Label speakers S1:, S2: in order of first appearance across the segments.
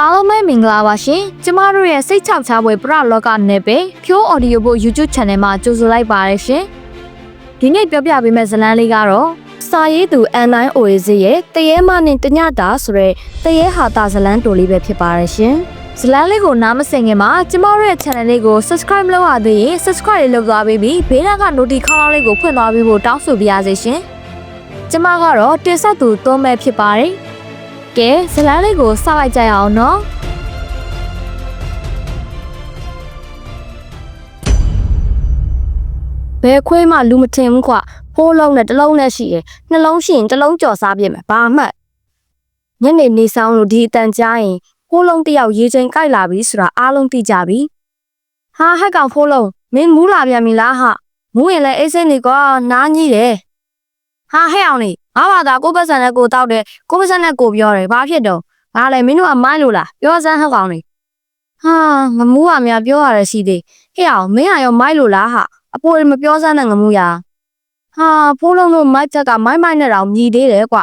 S1: အားလုံးပဲမင်္ဂလာပါရှင်ကျမတို့ရဲ့စိတ်ချောက်ချပွဲပရလောကနယ်ပယ်ဖြိုး audio book YouTube channel မှာကြိုဆိုလိုက်ပါရရှင်ဒီနေ့ပြောပြပေးမယ့်ဇာတ်လမ်းလေးကတော့စာရေးသူ N9 OAZ ရဲ့တရေမနဲ့တညတာဆိုတဲ့တရေဟာတာဇာတ်လမ်းတိုလေးပဲဖြစ်ပါရရှင်ဇာတ်လမ်းလေးကိုနားမစင်ခင်မှာကျမတို့ရဲ့ channel လေးကို subscribe လုပ်ရသေးရင် subscribe လေးလုပ်သွားပေးပြီးဘေးနားက notification ခေါင်းလေးကိုဖွင့်သွားပေးဖို့တောင်းဆိုပါရစေရှင်ကျမကတော့တင်ဆက်သူသုံးမဲ့ဖြစ်ပါတယ် ကဲဇလန်းလေးကိုစလိုက်ကြရအောင်နော်ဘယ်ခွေးမှလူမထင်ဘူးခွဖိုးလုံးနဲ့တစ်လုံးနဲ့ရှိတယ်နှလုံးရှိရင်တစ်လုံးကြော်စားပြစ်မယ်ဘာမှတ်ညနေနေဆောင်လို့ဒီအတန်ကြားရင်ဖိုးလုံးတယောက်ရေချိန်ကြိုက်လာပြီဆိုတာအားလုံးသိကြပြီဟာဟက်ကောင်ဖိုးလုံးမင်းမူးလာပြန်ပြီလားဟာမူးရင်လည်းအေးစိတ်နေကွာနားကြီးတယ် ဟာဟဲ့အောင်နေငါဘာသာကိုပတ်စံနဲ့ကိုတောက်တယ်ကိုပတ်စံနဲ့ကိုပြောတယ်ဘာဖြစ်တော့ငါလည်းမင်းတို့ကမိုင်းလို့လားပြောစမ်းဟက်ကောင်နေဟာငမူးကများပြောရတဲ့ရှိသေးဟဲ့အောင်မင်းကရောမိုင်းလို့လားဟာအပေါ်မပြောစမ်းတဲ့ငမူးရဟာဖိုးလုံးတို့မိုက်ချက်ကမိုင်းမိုင်းနဲ့တော့မြည်သေးတယ်ကွ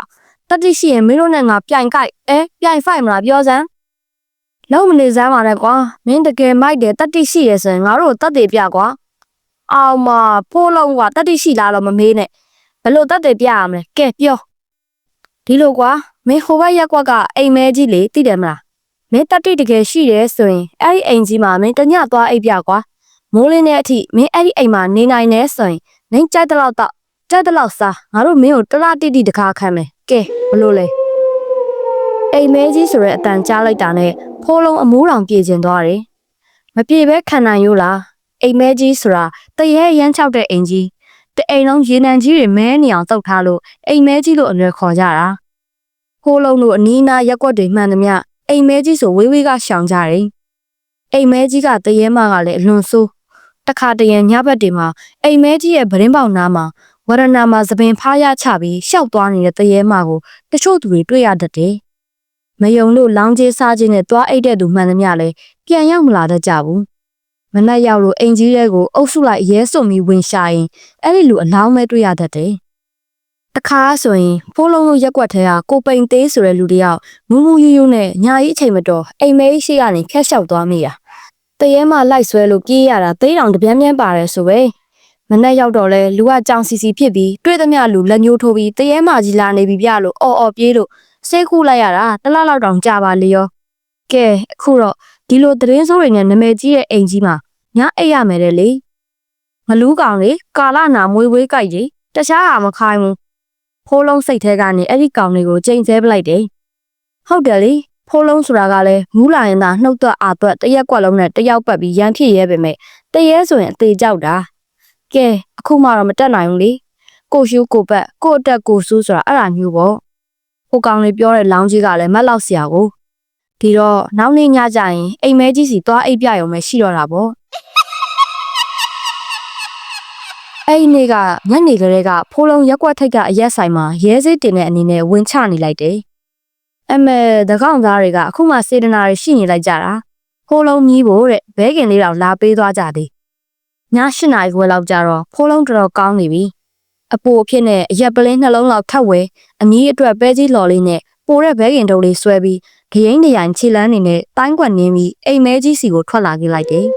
S1: တတိရှိရင်မင်းတို့နဲ့ငါပြိုင်ကြိုက်အဲပြိုင်ဖိုက်မလားပြောစမ်းလုံးမနေစမ်းပါနဲ့ကွာမင်းတကယ်မိုက်တယ်တတိရှိရဆိုရင်ငါတို့တတ်တယ်ပြကွာအောင်မဖိုးလုံးကတတိရှိလားတော့မမေးနဲ့ ဘယ်လို့တတ်တယ်ပြရမလဲကဲပြောဒီလိုကွာမင်းဟိုဘက်ရက်ကွက်ကအိမ်မဲကြီးလေသိတယ်မလားမင်းတတိတကယ်ရှိတယ်ဆိုရင်အဲ့ဒီအိမ်ကြီးမှာမင်းတညသွားအိပ်ပြကွာမိုးလင်းတဲ့အထိမင်းအဲ့ဒီအိမ်မှာနေနိုင်နေဆိုရင်မင်းကြိုက်တဲ့လောက်တော့ကြိုက်တဲ့လောက်စားငါတို့မင်းကိုတလားတိတိတခါခံမယ်ကဲဘလို့လဲအိမ်မဲကြီးဆိုတဲ့အတန်ကြားလိုက်တာနဲ့ဖိုးလုံးအမိုးတောင်ပြေကျင်သွားတယ်မပြေဘဲခံနိုင်ရိုးလားအိမ်မဲကြီးဆိုတာတရေရမ်းချောက်တဲ့အိမ်ကြီး တအိမ်လုံးရေနံကြီးတွေမဲနေအောင်တုတ်ထားလို့အိမ်မဲကြီးလို့အလွယ်ခေါ်ကြတာဖိုးလုံးတို့အနီးနားရက်ကွက်တွေမှန်သမျှအိမ်မဲကြီးဆိုဝေးဝေးကရှောင်ကြတယ်အိမ်မဲကြီးကတရေမကလည်းအလွန်ဆိုးတခါတရံညဘက်တွေမှာအိမ်မဲကြီးရဲ့ဗရင်ပေါက်နားမှာဝရဏမှာသပင်ဖားရချပြီးရှောက်သွားနေတဲ့တရေမကိုတချို့သူတွေတွေ့ရတတ်တယ်မယုံလို့လောင်းကြီးစားခြင်းနဲ့သွားအိတ်တဲ့သူမှန်သမျှလည်းပြန်ရောက်မလာတတ်ကြဘူး မနက်ရောက်လို့အိမ်ကြီးရဲ့ကိုအုပ်စုလိုက်ရဲစွန်ပြီးဝင်ရှာရင်အဲ့ဒီလူအလောင်းမဲတွေ့ရတတ်တယ်တခါဆိုရင်ဖိုးလုံးလုံးရက်ွက်ထဲကကိုပိန်သေးဆိုတဲ့လူတယောက်မူးမူးယူးယူးနဲ့ညာကြီးအချိန်မတော်အိမ်မဲကြီးရှိကနေခက်လျှောက်သွားမိတာတရဲမှလိုက်ဆွဲလို့ပြေးရတာသိတောင်တပြန်းပြန်းပါတယ်ဆိုပဲမနဲ့ရောက်တော့လဲလူကကြောင်စီစီဖြစ်ပြီးတွေ့သမျှလူလက်ညှိုးထိုးပြီးတရဲမှကြီးလာနေပြီပြလို့အော်အော်ပြေးလို့ဆေးခုလိုက်ရတာတစ်လားလောက်တောင်ကြာပါလေရောကဲအခုတော့ ဒီလိုသတင်းစိုးတွေနဲ့နာမည်ကြီးတဲ့အိမ်ကြီးမှာညအိတ်ရမယ်တဲ့လေမလူးကောင်လေကာလနာမွေးဝေးကြိုက်ကြီးတခြားဟာမခိုင်းဘူးဖိုးလုံးစိတ်ထဲကနေအဲ့ဒီကောင်လေးကိုချိန်ဆဲပလိုက်တယ်ဟုတ်တယ်လေဖိုးလုံးဆိုတာကလည်းမူးလာရင်သာနှုတ်သက်အာသွက်တရက်ကွက်လုံးနဲ့တယောက်ပတ်ပြီးရန်ဖြစ်ရဲပေမဲ့တရဲဆိုရင်အသေးကြောက်တာကဲအခုမှတော့မတက်နိုင်ဘူးလေကိုရှူးကိုပတ်ကိုအတက်ကိုဆူးဆိုတာအဲ့ဒါမျိုးပေါ့ဟိုကောင်လေးပြောတဲ့လောင်းကြီးကလည်းမက်လောက်ဆရာကို ဒီတော့နောက်နေ့ညကျရင်အိမ်မဲကြီးစီသွားအိပ်ပြရုံပဲရှိတော့တာပေါ့အဲ့ဒီနေ့ကညနေကလေးကဖိုးလုံးရက်ွက်ထိတ်ကအရက်ဆိုင်မှာရဲစိတ်တင်တဲ့အနေနဲ့ဝင်ချနေလိုက်တယ်အမေတကောင်သားတွေကအခုမှစေတနာတွေရှိနေလိုက်ကြတာဖိုးလုံးကြီးဖို့တဲ့ဘဲကင်လေးတော့လာပေးသွားကြသည်ည၈နာရီခွဲလောက်ကြတော့ဖိုးလုံးတော်တော်ကောင်းနေပြီအပူအဖြစ်နဲ့အရက်ပလင်းနှလုံးလောက်ထပ်ဝဲအမီးအတွက်ပဲကြီးလော်လေးနဲ့ပိုတဲ့ဘဲကင်တုပ်လေးဆွဲပြီး ဂရင်နေရိုင်ခြေလန်းနေနဲ့တိုင်းကွက်နင်းပြီးအိမ်မဲကြီးစီကိုထွက်လာခဲ့လိုက်တယ်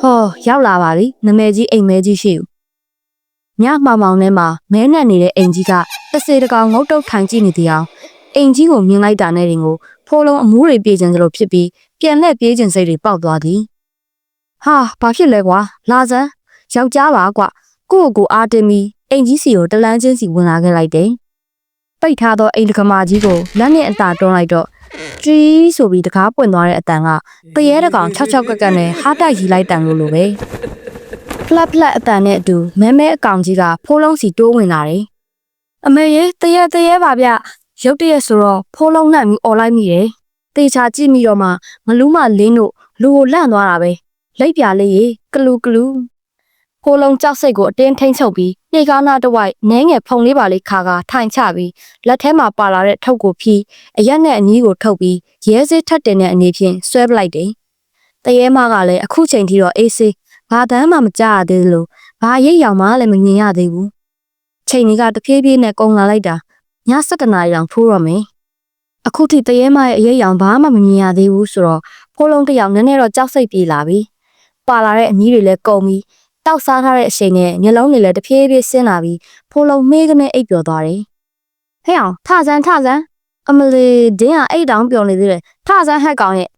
S1: ဟောရောက်လာပါပြီနမဲကြီးအိမ်မဲကြီးရှိဦးညမှောင်မှောင်ထဲမှာမဲနဲ့နေတဲ့အိမ်ကြီးကတစ်စေတကောင်ငုတ်တုတ်ထိုင်ကြည့်နေသေးအောင်အိမ်ကြီးကိုမြင်လိုက်တာနဲ့တင်ကိုဖိုးလုံးအမူးတွေပြေးခြင်းစလို့ဖြစ်ပြီးပြန်လက်ပြေးခြင်းစိတ်တွေပေါက်သွားသည်ဟာဘာဖြစ်လဲကွာလာစမ်းယောက်ျားပါကွာကိုယ့်ကိုယ်အားတင်းပြီးအိမ်ကြီးစီကိုတလန်းချင်းစီဝင်လာခဲ့လိုက်တယ် ပိတ်ထားသောအိမ်တကမာကြီးကိုလက်နဲ့အသာတွန်းလိုက်တော့ကြွီးဆိုပြီးတကားပွင့်သွားတဲ့အတန်ကတရေတကောင်၆၆ကက်ကက်နဲ့ဟားတိုက်ရီလိုက်တန်လို့လိုပဲဖလက်ဖလက်အတန်နဲ့အတူမဲမဲအကောင်ကြီးကဖိုးလုံးစီတိုးဝင်လာတယ်အမေရေတရေတရေပါဗျရုတ်တရက်ဆိုတော့ဖိုးလုံးနဲ့ပြီးអော်လိုက်မိတယ်တေချာကြည့်မိတော့မှမလူးမလင်းတို့လူကိုလန့်သွားတာပဲလိပ်ပြလေးရေကလူကလူဖိုးလုံးကြောက်စိတ်ကိုအတင်းထိန်ချုပ်ပြီး နှိတ်ကားနာတစ်ဝိုက်နင်းငယ်ဖုံလေးပါလေးခါကထိုင်ချပြီးလက်ထဲမှာပါလာတဲ့ထုတ်ကိုဖြီးအရက်နဲ့အနီးကိုထုတ်ပြီးရဲစေးထက်တင်တဲ့အနေဖြင့်ဆွဲပလိုက်တယ်တရေမကလည်းအခုချိန်ထိတော့အေးစေးဘာတမ်းမှမကြရသေးလို့ဘာရိပ်ရောင်မှလည်းမမြင်ရသေးဘူးချိန်ကြီးကတဖြည်းဖြည်းနဲ့ကုံလာလိုက်တာည7နာရီတောင်ထိုးရမယ်အခုထိတရေမရဲ့အရေးအယောင်ဘာမှမမြင်ရသေးဘူးဆိုတော့ဖိုးလုံးတစ်ယောက်နည်းနည်းတော့ကြောက်စိတ်ပြေးလာပြီပါလာတဲ့အမီးတွေလည်းကုန်ပြီ တောက်စားထားတဲ့အချိန်နဲ့မျက်လုံးတွေလည်းတဖြည်းဖြည်းဆင်းလာပြီးဖိုးလုံးမေးကနေအိပ်ပျော်သွားတယ်ဟဲ့အောင်ထဆန်းထဆန်းအမလီဒင်းကအိတ်တောင်ပျော်နေသေးတယ်ထဆန်းဟက်ကောင်ရဲ့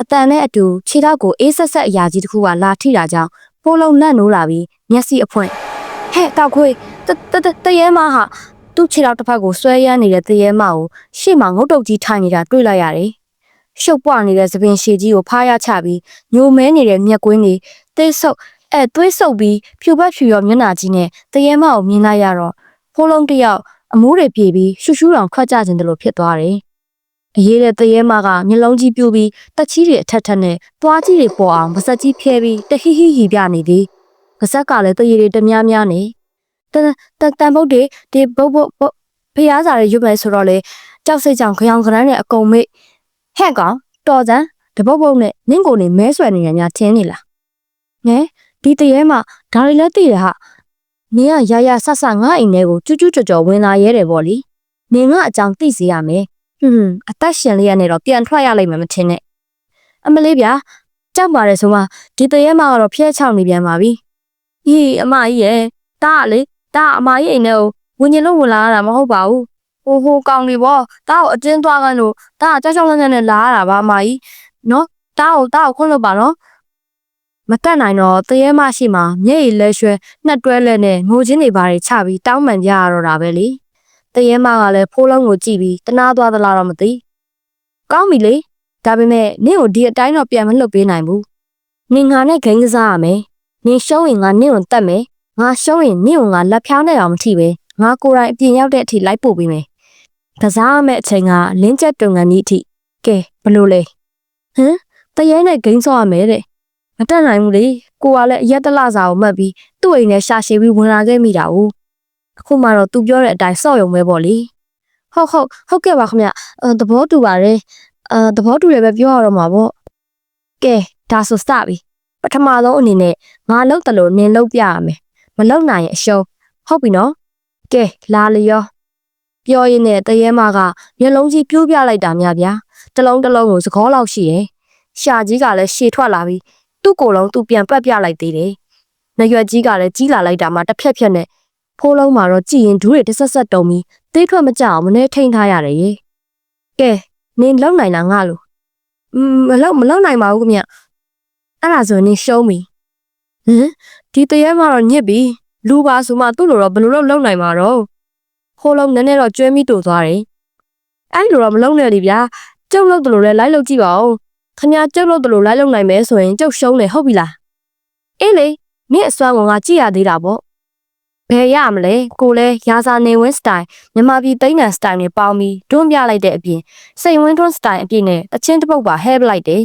S1: အတန်နဲ့အတူခြေထောက်ကိုအေးဆက်ဆက်အရာကြီးတစ်ခုကလာထိတာကြောင့်ဖိုးလုံးလက်နိုးလာပြီးမျက်စိအဖွင့်ဟဲ့တောက်ခွေးတတတတရေမဟာသူ့ခြေထောက်တစ်ဖက်ကိုဆွဲရမ်းနေတဲ့တရေမကိုရှေ့မှာငုတ်တုတ်ကြီးထိုင်နေတာတွေ့လိုက်ရတယ်ရှုပ်ပွနေတဲ့သပင်ရှည်ကြီးကိုဖားရချပြီးညိုမဲနေတဲ့မျက်ကွင်းတွေတိတ်ဆုပ် အဲသွေးဆုပ်ပြီးဖြူဘက်ဖြူရောမျက်နှာကြီးနဲ့တရေမကိုမြင်လိုက်ရတော့ဖိုးလုံးတစ်ယောက်အမိုးတွေပြေပြီးရှူရှူတောင်ခွက်ကြခြင်းတလို့ဖြစ်သွားတယ်။အရေးတဲ့တရေမကမျက်လုံးကြီးပြူပြီးတက်ချီးတွေအထက်ထက်နဲ့သွားကြီးတွေပေါ်အောင်ပါစက်ကြီးဖျဲပြီးတဟိဟိဟီပြနေသည်။ပါစက်ကလည်းတရေတွေတများများနေတန်တန်တန်ဘုတ်တွေဒီဘုတ်ဘုတ်ဘုတ်ဖျားစာတွေရွတ်မယ်ဆိုတော့လေကြောက်စိတ်ကြောင်ခရောင်ခရမ်းနဲ့အကုန်မိတ်ဟဲ့ကောင်တော်စမ်းတပုတ်ပုတ်နဲ့နင့်ကိုနေမဲဆွဲနေရများထင်းနေလား။ငဲ ဒီတရေမဒါတွေလည်းသိတယ်ဟာ။နင်ကရရဆဆငါအိမ်ထဲကိုကျူးကျူးကြော်ကြော်ဝင်လာရဲတယ်ပေါ့လေ။နင်ကအကြောင်းသိစေရမယ်။ဟွန်းအသက်ရှင်လေးရနဲ့တော့ပြန်ထွက်ရလိမ့်မယ်မထင်နဲ့။အမလေးဗျာကြောက်ပါတယ်ဆိုမှဒီတရေမကတော့ဖျက်ချောင်းနေပြန်ပါပြီ။ဟေးအမကြီးရဲ့တားလေတားအမကြီးအိမ်ထဲကိုဝင်ရင်လို့ဝင်လာရတာမဟုတ်ပါဘူး။ဟိုဟိုကောင်လေးပေါ့တားကိုအတင်းသွားကန်လို့တားကကြောက်ကြောက်လန့်လန့်နဲ့လာရတာပါအမကြီး။နော်တားကိုတားကိုခွင့်လို့ပါနော်။ မတက်နိုင်တော့တရေမရှိမှမျက်ရည်လဲရွှဲနှစ်တွဲလဲနဲ့ငိုချင်းတွေဘာတွေချပြီးတောင်းပန်ကြရတော့တာပဲလေတရေမကလည်းဖိုးလုံးကိုကြည့်ပြီးတနာသွားသလားတော့မသိကောင်းပြီလေဒါပေမဲ့နင့်ကိုဒီအတိုင်းတော့ပြန်မလှုပ်ပေးနိုင်ဘူးနင်ငါနဲ့ဂိမ်းကစားရမယ်နင်ရှုံးရင်ငါနင့်ကိုတတ်မယ်ငါရှုံးရင်နင့်ကိုငါလက်ဖြောင်းနဲ့အောင်မထိပဲငါကိုယ်တိုင်အပြင်ရောက်တဲ့အထိလိုက်ပို့ပေးမယ်ကစားရမယ့်အချိန်ကလင်းချက်တုံကန်ဤအထိကဲဘလို့လဲဟမ်တရေနဲ့ဂိမ်းဆော့ရမယ်တဲ့ မတက်နိုင်ဘူးလေကိုကလည်းအရက်တလစာကိုမှတ်ပြီးသူ့အိမ်နဲ့ရှာရှည်ပြီးဝင်လာခဲ့မိတာ ਉ အခုမှတော့သူပြောတဲ့အတိုင်းစော့ရုံပဲပေါ့လေဟုတ်ဟုတ်ဟုတ်ကဲ့ပါခင်ဗျအဲသဘောတူပါတယ်အဲသဘောတူတယ်ပဲပြောရတော့မှာပေါ့ကဲဒါဆိုစပြီပထမဆုံးအနေနဲ့ငါလောက်တလို့နင်လောက်ပြရမယ်မလောက်နိုင်ရင်အရှုံးဟုတ်ပြီနော်ကဲလာလျောပြောရင်းနဲ့တရေမကမျက်လုံးကြီးပြိုးပြလိုက်တာများဗျာတစ်လုံးတစ်လုံးကိုစကောလောက်ရှိရဲ့ရှာကြီးကလည်းရှည်ထွက်လာပြီး သူ့ကိုယ်လုံးသူပြန်ပတ်ပြလိုက်သေးတယ်။နရွက်ကြီးကလည်းကြီးလာလိုက်တာမှတစ်ဖြက်ဖြက်နဲ့ဖိုးလုံးမှာတော့ကြည်ရင်ဒူးတွေတစ်ဆက်ဆက်တုံပြီးသေးထွက်မကြအောင်မနေထိန်ထားရတယ်ရေ။ကဲနင်လုံနိုင်လားငါလို့။อืมမလုံမလုံနိုင်ပါဘူးခင်ဗျ။အဲ့ဒါဆိုနင်ရှုံးပြီ။ဟမ်ဒီတရဲမှာတော့ညစ်ပြီ။လူပါဆိုမှသူ့လိုတော့ဘယ်လိုလုပ်လုံနိုင်မှာတော့။ဖိုးလုံးနည်းနည်းတော့ကျွဲမိတူသွားတယ်။အဲ့လိုတော့မလုံနဲ့လေဗျာ။ကျုပ်လုပ်တယ်လို့လဲလိုက်လုပ်ကြည့်ပါဦး။ ခမကျုပ်လို့တလို့လိုက်လုံနိုင်မယ်ဆိုရင်ကျုပ်ရှုံးတယ်ဟုတ်ပြီလားအေးလေမင်းအစွမ်းကငါကြည့်ရသေးတာပေါ့ဘယ်ရမလဲကိုလဲရာစာနေဝင်းစတိုင်မြန်မာပြည်သိန်းနံစတိုင်နဲ့ပေါင်းပြီးတွန်းပြလိုက်တဲ့အပြင်စိန်ဝင်းတွန်းစတိုင်အပြည့်နဲ့တချင်းတစ်ပုတ်ပါဟဲပလိုက်တယ်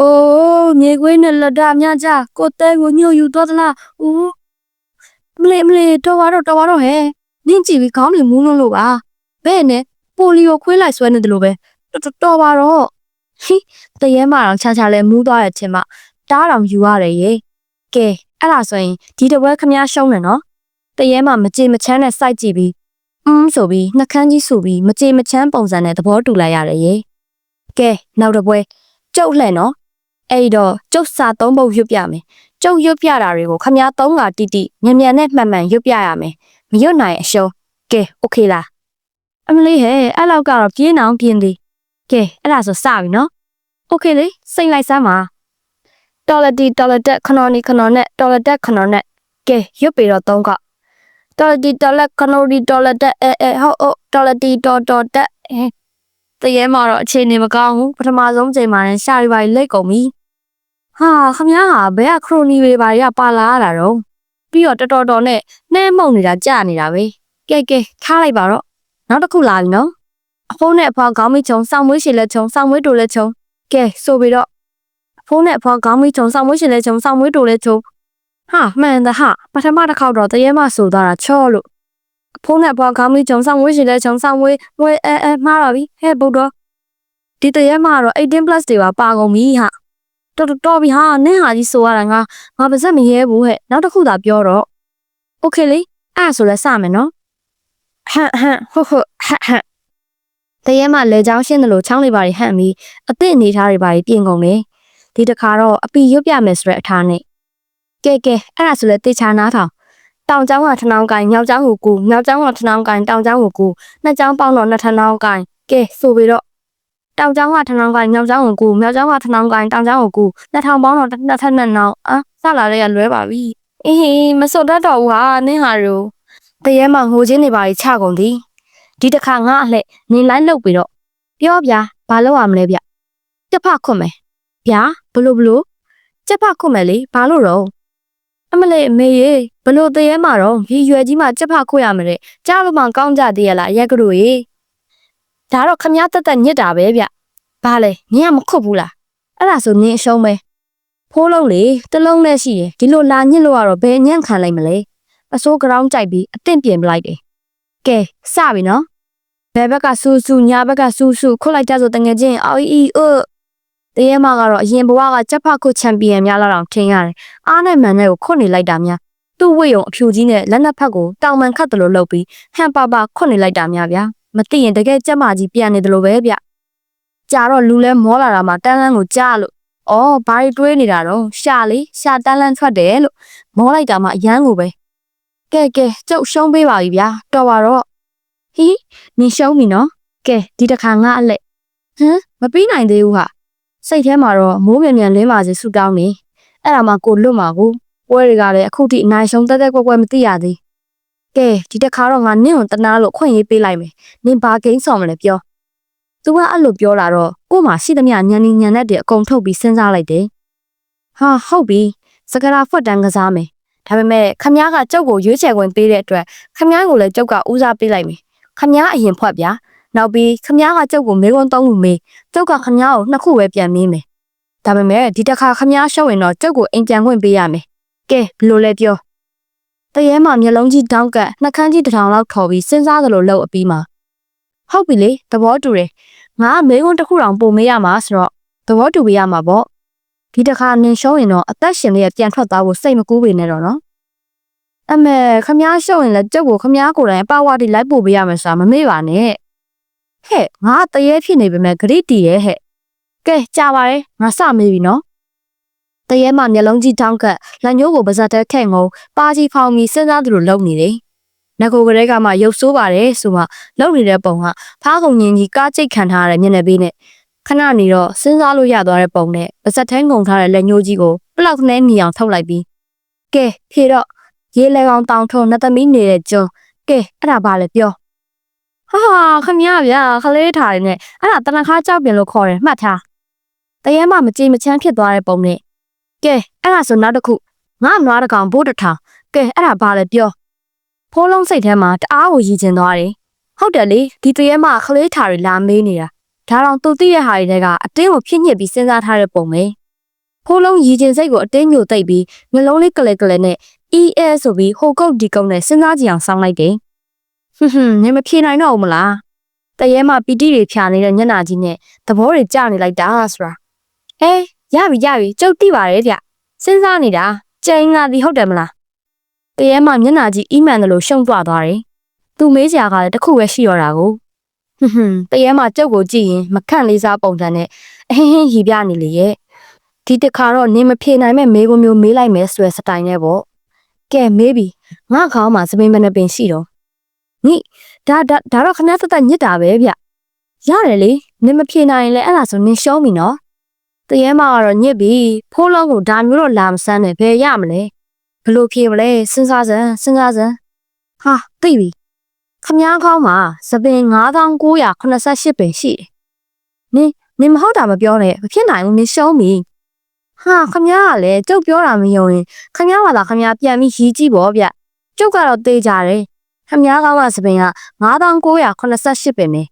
S1: အိုးမြေခွေးနဲ့လက်ဒမြကြကိုတဲကိုညှို့ယူတော့သလားဦးမလေးမလေးတော်ပါတော့တော်ပါတော့ဟဲ့နင်းကြည့်ပြီးခေါင်းတွေမူးလုံးလို့ပါဘဲ့နဲ့ပိုလီယိုခွေးလိုက်ဆွဲနေတယ်လို့ပဲတော်တော်ပါတော့ ဟိ တရဲမအောင်ချာချာလဲမူးသွားတဲ့ချင်းမတားတော်ယူရတယ်ရေကဲအဲ့ဒါဆိုရင်ဒီတပွဲခမ ्या ရှုံးတယ်နော်တရဲမမကြေမချမ်းနဲ့စိုက်ကြည့်ပြီးอืมဆိုပြီးနှကန်းကြီးဆိုပြီးမကြေမချမ်းပုံစံနဲ့သဘောတူလိုက်ရတယ်ရေကဲနောက်တစ်ပွဲကျုပ်လှဲ့နော်အဲ့တော့ကျုပ်စာသုံးပုတ်ရွတ်ပြမယ်ကျုပ်ရွတ်ပြတာတွေကိုခမ ्या သုံးကတိတိမြန်မြန်နဲ့မှန်မှန်ရွတ်ပြရမယ်မရွတ်နိုင်အရှုံးကဲโอเคလားအမလေးဟဲ့အဲ့လောက်ကတော့ပြင်းအောင်ပြင်းသေး ကဲအဲ့ဒါဆိုစပြီနော် โอเคလေစိတ်လိုက်စမ်းပါတော်လက်တီတော်လက်တက်ခနော်နီခနော်နဲ့တော်လက်တက်ခနော်နဲ့ကဲရွတ်ပေတော့သုံးကတော်လက်တီတော်လက်ခနော်ဒီတော်လက်တက်အဲအဲဟုတ်ဟုတ်တော်လက်တီတော်တော်တက်အဲတရေမှာတော့အခြေအနေမကောင်းဘူးပထမဆုံးချိန်မှာရှာရီပါလိတ်ကုန်ပြီဟာခမ ्या ဟာဘယ်ကခရိုနီတွေပါတွေကပါလာရတာတော့ပြီးတော့တော်တော်တော်နဲ့နှဲမှုန်နေတာကြာနေတာပဲကဲကဲထားလိုက်ပါတော့နောက်တစ်ခုလာပြီနော် အဖုံးနဲ့အဖွားခေါင်းမိချုံစောင်းမွေးရှည်လက်ချုံစောင်းမွေးတူလက်ချုံ ကဲဆိုပြီးတော့အဖိုးနဲ့အဖွားခေါင်းမီးချုံဆောင်မွေးရှင်လဲချုံဆောင်မွေးတူလဲချုံဟာမှန်သဟာပထမတစ်ခေါက်တော့တရေမဆိုသွားတာချော့လို့အဖိုးနဲ့အဖွားခေါင်းမီးချုံဆောင်မွေးရှင်လဲချုံဆောင်မွေးမွေးအဲအဲမှားပါပြီဟဲ့ဘုဒ္ဓဒီတရေမကတော့18 plus တွေပါပါကုန်ပြီဟာတော်တော်တော်ပြီဟာနင်းဟာကြီးဆိုရတာငါငါပါစက်မရဲဘူးဟဲ့နောက်တစ်ခုသာပြောတော့โอเคလေအဲ့ဒါဆိုလဲစမယ်နော်ဟမ်ဟမ်ဟုတ်ဟုတ်ဟမ်ဟမ် တရဲမှလေချောင်းရှင်းတယ်လို့ချောင်းလေးပါတွေဟန့်ပြီးအသင့်အနေထားတွေပါတွေပြင်ကုန်တယ်ဒီတစ်ခါတော့အပီရွတ်ပြမယ်ဆိုတဲ့အထားနဲ့ကဲကဲအဲ့ဒါဆိုလဲတေချာနားထောင်တောင်ကျောင်းကထနောင်းကိုင်းညောင်ကျောင်းကိုကူညောင်ကျောင်းကထနောင်းကိုင်းတောင်ကျောင်းကိုကူနှစ်ကျောင်းပေါင်းတော့နှစ်ထနောင်းကိုင်းကဲဆိုပြီးတော့တောင်ကျောင်းကထနောင်းကိုင်းညောင်ကျောင်းကိုကူမြောင်ကျောင်းကထနောင်းကိုင်းတောင်ကျောင်းကိုကူနှစ်ထောင်ပေါင်းတော့နှစ်ထက်နှစ်နောင်းအာစလာတဲ့ကလွဲပါပြီအေးမစွတ်တတ်တော့ဘူးဟာနင်းဟာရောတရဲမှငိုချင်းနေပါချကုန်သည် ဒီတစ်ခါငါအလှဲ့နင်လိုက်လုတ်ပြီးတော့ပြောဗျာဘာလုပ်ရမလဲဗျကျက်ဖခွတ်မယ်ဗျာဘလို့ဘလို့ကျက်ဖခွတ်မယ်လေဘာလို့တော့အမလေးအမေရေဘလို့တရဲမှတော့ဒီရွယ်ကြီးမှကျက်ဖခွတ်ရမလဲကြားလို့မှကောင်းကြသေးရလားရက်ကတို့ရေဒါတော့ခမည်းတက်တက်ညစ်တာပဲဗျဘာလဲနင်ကမခွတ်ဘူးလားအဲ့ဒါဆိုနင်အရှုံးပဲဖိုးလုံးလေတလုံးနဲ့ရှိတယ်ဒီလိုလာညစ်လို့ကတော့ဘယ်ညံ့ခံလိုက်မလဲအစိုးကရောင်းကြိုက်ပြီးအတင့်ပြင်ပလိုက်တယ်ကဲစပြီနော် ဘယ်ဘက်ကဆူဆူညာဘက်ကဆူဆူခုတ်လိုက်ကြဆိုတငယ်ချင်းအော်အီအိုတရေမကတော့အရင်ဘဝကကြက်ဖက်ခုတ်ချန်ပီယံများလာတော့ထင်ရတယ်အားနဲ့မန်နဲ့ကိုခုတ်နေလိုက်တာများသူ့ဝိယုံအဖြူကြီးနဲ့လက်နက်ဖက်ကိုတောင်ပန်ခတ်တယ်လို့လုပ်ပြီးဟန်ပါပါခုတ်နေလိုက်တာများဗျာမသိရင်တကယ်ကြက်မကြီးပြန်နေတယ်လို့ပဲဗျကြာတော့လူလဲမောလာတာမှတန်းလန်းကိုကြားလို့အော်ဘာတွေတွေးနေတာတော့ရှာလေရှာတန်းလန်းထွက်တယ်လို့မောလိုက်တာမှအရန်ကိုပဲကဲကဲကျုပ်ရှုံးပေးပါပြီဗျာတော်ပါတော့ ဟီးနင်ရှုံးပြီနော်ကဲဒီတစ်ခါငါအလက်ဟမ်မပြီးနိုင်သေးဘူးဟာစိတ်ထဲမှာတော့မိုးမြန်မြန်လင်းပါစေဆူတောင်းနေအဲ့ဒါမှကိုလွတ်မှာကိုပွဲတွေကလည်းအခုထိအနိုင်ရှုံးတက်တက်ကွက်ကွက်မသိရသေးကဲဒီတစ်ခါတော့ငါနင့်ကိုတနာလို့ခွင့်ရေးပေးလိုက်မယ်နင်ဘာဂိမ်းဆောင်မလဲပြောသူကအဲ့လိုပြောလာတော့ကို့မှာရှိသမျှညံနေညံနဲ့တည်းအကုန်ထုတ်ပြီးစဉ်းစားလိုက်တယ်ဟာဟုတ်ပြီစကရာဖွက်တန်းကစားမယ်ဒါပေမဲ့ခမားကကျုပ်ကိုရွေးချယ်ခွင့်ပေးတဲ့အတွက်ခမားကိုလည်းကျုပ်ကဦးစားပေးလိုက်မယ် ခမားအရင်ဖွက်ဗျာနောက်ပြီးခမားကကျုပ်ကိုမေကွန်းသုံးခုမေးကျုပ်ကခမားကိုနှစ်ခုပဲပြန်မေးမယ်ဒါပေမဲ့ဒီတစ်ခါခမားရှုံးရင်တော့ကျုပ်ကိုအိမ်ပြန်ခွင့်ပေးရမယ်ကဲဘယ်လိုလဲပြောတရဲမှာမျက်လုံးကြီးတောင်းကပ်နှာခမ်းကြီးတစ်ထောင်လောက်ခေါ်ပြီးစဉ်းစားသလိုလှုပ်အပြီးမှာဟုတ်ပြီလေသဘောတူတယ်ငါကမေကွန်းတစ်ခုတောင်ပုံမေးရမှာဆိုတော့သဘောတူပေးရမှာပေါ့ဒီတစ်ခါနင်ရှုံးရင်တော့အသက်ရှင်လေးပြန်ထွက်သွားဖို့စိတ်မကူးပေနဲ့တော့နော် အမေခမားရှုံရင်လည်းကျုပ်ကိုခမားကိုယ်တိုင်အပဝါတီလိုက်ပို့ပေးရမယ်ဆိုတာမမေ့ပါနဲ့ဟဲ့ငါတရေဖြစ်နေပေမဲ့ဂရိတီရဲ့ဟဲ့ကဲကြာပါရဲ့ငါစမေးပြီနော်တရေမှမျက်လုံးကြီးတောင်းကပ်လက်ညှိုးကိုပါဇက်တဲခဲ့ငုံပါကြီးဖောင်ပြီးစဉ်းစားသူလိုလုံနေတယ်ငကိုကလေးကမှရုပ်ဆိုးပါတယ်ဆိုမှလုံနေတဲ့ပုံကဖားကုံញင်းကြီးကားချိတ်ခံထားရတဲ့မျက်နှာပေးနဲ့ခဏနေတော့စဉ်းစားလို့ရသွားတဲ့ပုံနဲ့ပါဇက်ထဲငုံထားတဲ့လက်ညှိုးကြီးကိုပလောက်နဲ့မြည်အောင်ထုတ်လိုက်ပြီးကဲဖြေတော့ ရေလေကောင်တောင်ထုံနှစ်သမီးနေတဲ့ကျွန်းကဲအဲ့ဒါဘာလဲပြောဟာဟာခမရဗျာခလေးထားနေနဲ့အဲ့ဒါတနခါကြောက်ပြင်လို့ခေါ်တယ်မှတ်ထားတရဲမမကြည်မချမ်းဖြစ်သွားတဲ့ပုံနဲ့ကဲအဲ့ဒါဆိုနောက်တစ်ခုငါနွားတကောင်ဘိုးတစ်ထောင်ကဲအဲ့ဒါဘာလဲပြောဖိုးလုံးစိတ်ထဲမှာတအားကိုရည်ကျင်သွားတယ်ဟုတ်တယ်လေဒီတရဲမခလေးထားတွေလာမေးနေတာဒါတော့သူသိတဲ့ဟာတွေကအတင်းကိုဖြစ်ညစ်ပြီးစဉ်းစားထားတဲ့ပုံပဲဖိုးလုံးရည်ကျင်စိတ်ကိုအတင်းညိုသိပ်ပြီးငလုံးလေးကလေးကလေးနဲ့ ES ဆိုပြီးဟိုကုတ်ဒီကုတ်နဲ့စဉ်းစားကြည့်အောင်စောင်းလိုက်တယ်။ဟွန်းဟွန်းနင်မဖြေနိုင်တော့ဘူးမလား။တရဲမပီတိတွေဖြာနေတဲ့ညနာကြီးနဲ့သဘောတွေကျနေလိုက်တာဆိုတာ။အေးရပြီရပြီကြုတ်တိပါတယ်ဗျ။စဉ်းစားနေတာကျင်းလာသည်ဟုတ်တယ်မလား။တရဲမမျက်နာကြီးအီးမှန်တယ်လို့ရှုံသွားသွားတယ်။သူမေးစရာကလည်းတစ်ခုပဲရှိရတာကို။ဟွန်းဟွန်းတရဲမကြုတ်ကိုကြည့်ရင်မခန့်လေးစားပုံစံနဲ့အဟင်းဟင်းရီပြနေလေရဲ့။ဒီတစ်ခါတော့နင်မဖြေနိုင်မဲ့မေးခွန်းမျိုးမေးလိုက်မယ်ဆိုတဲ့စတိုင်နဲ့ပေါ့။ ကဲမေးပြီငါခေါင်းမှာသမင်မနှပင်ရှိတော့နိဒါဒါဒါတော့ခဏသက်သက်ညစ်တာပဲဗျရတယ်လေနင်မဖြေနိုင်ရင်လည်းအဲ့ဒါဆိုနင်ရှုံးပြီနော်တရေမကတော့ညစ်ပြီဖိုးလုံးကိုဒါမျိုးတော့လာမစမ်းနဲ့ဘယ်ရမလဲဘလို့ဖြေမလဲစဉ်းစားစမ်းစဉ်းစားစမ်းဟာသိပြီခမားခေါင်းမှာသပင်9988ပင်ရှိတယ်နင်နင်မဟုတ်တာမပြောနဲ့မဖြစ်နိုင်ဘူးနင်ရှုံးပြီ ဟာခမရကလည်းကျုပ်ပြောတာမယုံရင်ခမရကသာခမရပြန်ပြီးရီးကြည့်ပေါ့ဗျကျုပ်ကတော့တေးကြတယ်ခမရကောင်းကစပင်က9988ပင်ပဲ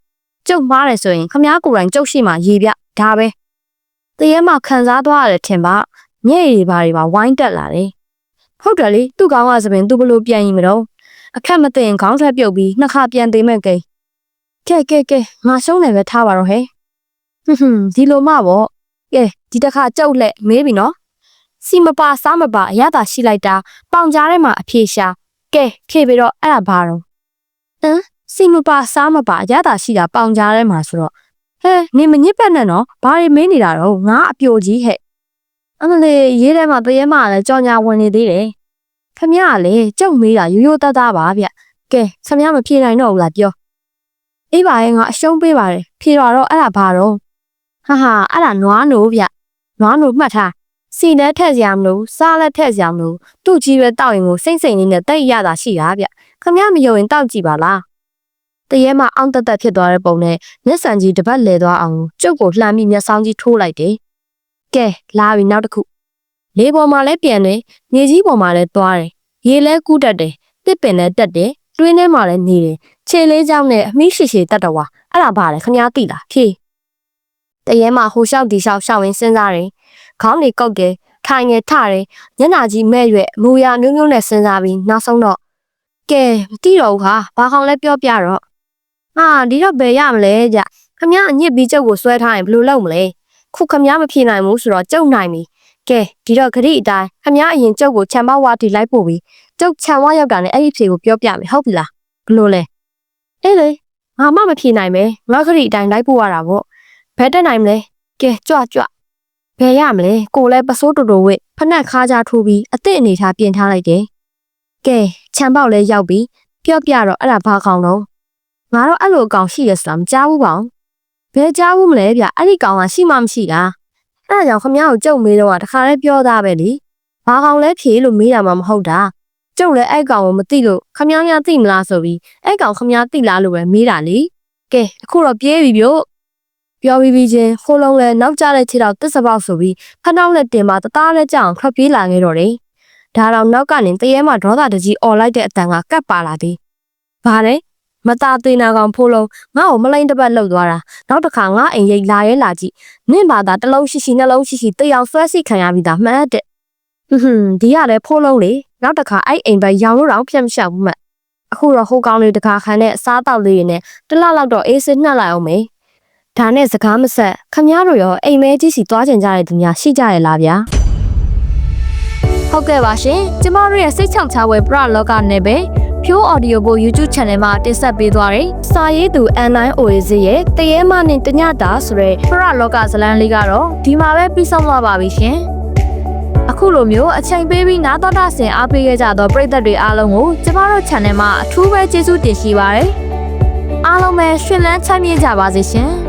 S1: ကျုပ်မှားတယ်ဆိုရင်ခမရကိုယ်တိုင်ကျုပ်ရှိမှရေပြဒါပဲတရဲမှခံစားသွားရတယ်ထင်ပါညဲ့ရီပါတွေပါဝိုင်းတက်လာတယ်ဟုတ်တယ်လေသူ့ကောင်းကစပင်သူ့ဘလို့ပြန်ရင်မတော့အခက်မသိရင်ခေါင်းထက်ပြုတ်ပြီးနှစ်ခါပြန်သေးမဲ့ကိန်းကဲကဲကဲငါရှုံးတယ်ပဲထားပါတော့ဟဲ့ဟွန်းဒီလိုမှပေါ့ကဲ ဒီတစ်ခါကြောက်လက်မေးပြီနော်စီမပါစားမပါအရသာရှိလိုက်တာပေါင်ကြားထဲမှာအဖြေရှာကဲဖြေပြီးတော့အဲ့ဒါဘာတော့ဟမ်စီမပါစားမပါအရသာရှိတာပေါင်ကြားထဲမှာဆိုတော့ဟဲနေမညစ်ပတ်နဲ့နော်ဘာတွေမင်းနေတာတော့ငါအပြိုကြီးဟဲ့အမလေးရေးထဲမှာတရေမလည်းကြောင်ညာဝင်နေသေးတယ်ခမရကလေကြောက်မေးတာရိုးရိုးသားသားပါဗျကဲခမရမဖြေနိုင်တော့ဘူးလားပြောအေးပါရဲ့ငါအရှုံးပေးပါတယ်ဖြေတော့တော့အဲ့ဒါဘာတော့ဟာဟာအဲ့ဒါနွားနို့ဗျ နွားနို့မှတ်ထားစီလည်းထက်စရာမလိုစားလည်းထက်စရာမလိုသူ့ကြီးပဲတောက်ရင်ကိုစိမ့်စိမ့်လေးနဲ့တိတ်ရတာရှိတာဗျခမရမယုံရင်တောက်ကြည့်ပါလားတရေမအောင်တက်တက်ဖြစ်သွားတဲ့ပုံနဲ့မျက်စံကြီးတစ်ပတ်လဲသွားအောင်ကျုပ်ကိုလှမ်းပြီးမျက်စောင်းကြီးထိုးလိုက်တယ်ကဲလာပြီနောက်တစ်ခုလေပေါ်မှာလည်းပြန်တယ်မြေကြီးပေါ်မှာလည်းသွားတယ်ရေလည်းကူးတတ်တယ်တစ်ပင်လည်းတက်တယ်တွင်းထဲမှာလည်းနေတယ်ခြေလေးချောင်းနဲ့အမီးရှိရှိတက်တော့ဝါအဲ့ဒါဘာလဲခမရသိလားဖြေ တရေမဟိုလျှောက်ဒီလျှောက်ရှောက်ရင်းစဉ်းစားတယ်ခေါင်းတွေကုတ်တယ်ထိုင်ငယ်ထတယ်ညနာကြီးမဲ့ရွက်မူရမျိုးမျိုးနဲ့စဉ်းစားပြီးနောက်ဆုံးတော့ကဲမသိတော့ဘူးခါဘာကောင်လဲပြောပြတော့ဟာဒီတော့ဘယ်ရမလဲကြခမရအညစ်ပြီးကျုပ်ကိုဆွဲထားရင်ဘယ်လိုလုပ်မလဲခုခမရမဖြေနိုင်ဘူးဆိုတော့ကျုပ်နိုင်ပြီကဲဒီတော့ခရီးအတိုင်းခမရအရင်ကျုပ်ကိုခြံမဝါတီလိုက်ပို့ပြီးကျုပ်ခြံဝါရောက်တာနဲ့အဲ့ဒီဖြေကိုပြောပြမယ်ဟုတ်ပြီလားဘယ်လိုလဲအေးလေငါမှမဖြေနိုင်ပဲငါခရီးအတိုင်းလိုက်ပို့ရတာပေါ့ ဘယ်တက်နိုင်မလဲကဲကြွကြွ ဘယ်ရမလဲကိုလည်းပစိုးတူတူဝစ်ဖနက်ခါးကြထိုးပြီးအစ်စ်အနေထားပြင်ထားလိုက်တယ်ကဲခြံပေါက်လည်းရောက်ပြီးပြော့ပြတော့အဲ့ဒါဘာကောင်တော့ငါတော့အဲ့လိုအကောင်ရှိရစလားမကြားဘူးကောင်ဘယ်ကြားဘူးမလဲဗျအဲ့ဒီကောင်ကရှိမှမရှိတာအဲ့ဒါကြောင့်ခမ ्या ကိုကြုံမေးတော့တခါလဲပြောသားပဲလေဘာကောင်လဲဖြေလို့မေးတာမှမဟုတ်တာကျုပ်လည်းအဲ့ကောင်ကိုမသိလို့ခမ ्या များသိမလားဆိုပြီးအဲ့ကောင်ခမ ्या သိလားလို့ပဲမေးတာလေကဲအခုတော့ပြေးပြီဗျို့ ပြောပြီးပြီးချင်းခိုးလုံးလဲနောက်ကျတဲ့ခြေထောက်တစ်စပေါက်ဆိုပြီးဖနှောက်နဲ့တင်ပါတသားလဲကြောင်ထွက်ပြေးလာခဲ့တော့တယ်။ဒါတော့နောက်ကနေတရေမှဒေါသတကြီးអော်လိုက်တဲ့အတန်ကကတ်ပါလာသည်။ဘာလဲမตาသေးနာကောင်ဖိုးလုံးငါ့ကိုမလိမ့်တစ်ပတ်လှုပ်သွားတာနောက်တစ်ခါငါအိမ်ရိတ်လာရဲလာကြည့်နင့်ဘာသာတစ်လုံးရှိရှိနှလုံးရှိရှိတေးအောင်ဆွဲစိခံရပြီးသားမှန်တဲ့ဟွန်းဟွန်းဒီကလည်းဖိုးလုံးလေနောက်တစ်ခါအဲ့အိမ်ဘက်ရောင်လို့တော့ဖြတ်မရှောက်ဘူးမှတ်အခုတော့ဟိုကောင်လေးတခါခံတဲ့အစားတောက်လေးတွေနဲ့တစ်လလောက်တော့အေးစစ်နှက်လိုက်အောင်မေ ဒါနဲ့စကားမဆက်ခမည်းတော်ရောအိမ်မဲကြီးစီသွားကြင်ကြတဲ့သူများရှိကြရဲ့လားဗျာဟုတ်ကဲ့ပါရှင်ကျမတို့ရဲ့စိတ်ချောက်ချဝဲပရလောကနဲ့ပဲဖြိုး audio ဘို YouTube channel မှာတင်ဆက်ပေးသွားတယ်။စာရေးသူ N9 OAZ ရဲ့တရေမနဲ့တညတာဆိုတဲ့ပရလောကဇလန်းလေးကတော့ဒီမှာပဲပြီးဆုံးသွားပါပြီရှင်။အခုလိုမျိုးအချိန်ပေးပြီးနားတော်တာဆင်အားပေးခဲ့ကြသောပရိသတ်တွေအားလုံးကိုကျမတို့ channel မှာအထူးပဲကျေးဇူးတင်ရှိပါတယ်။အားလုံးပဲရှင်လန်းချမ်းမြေ့ကြပါစေရှင်။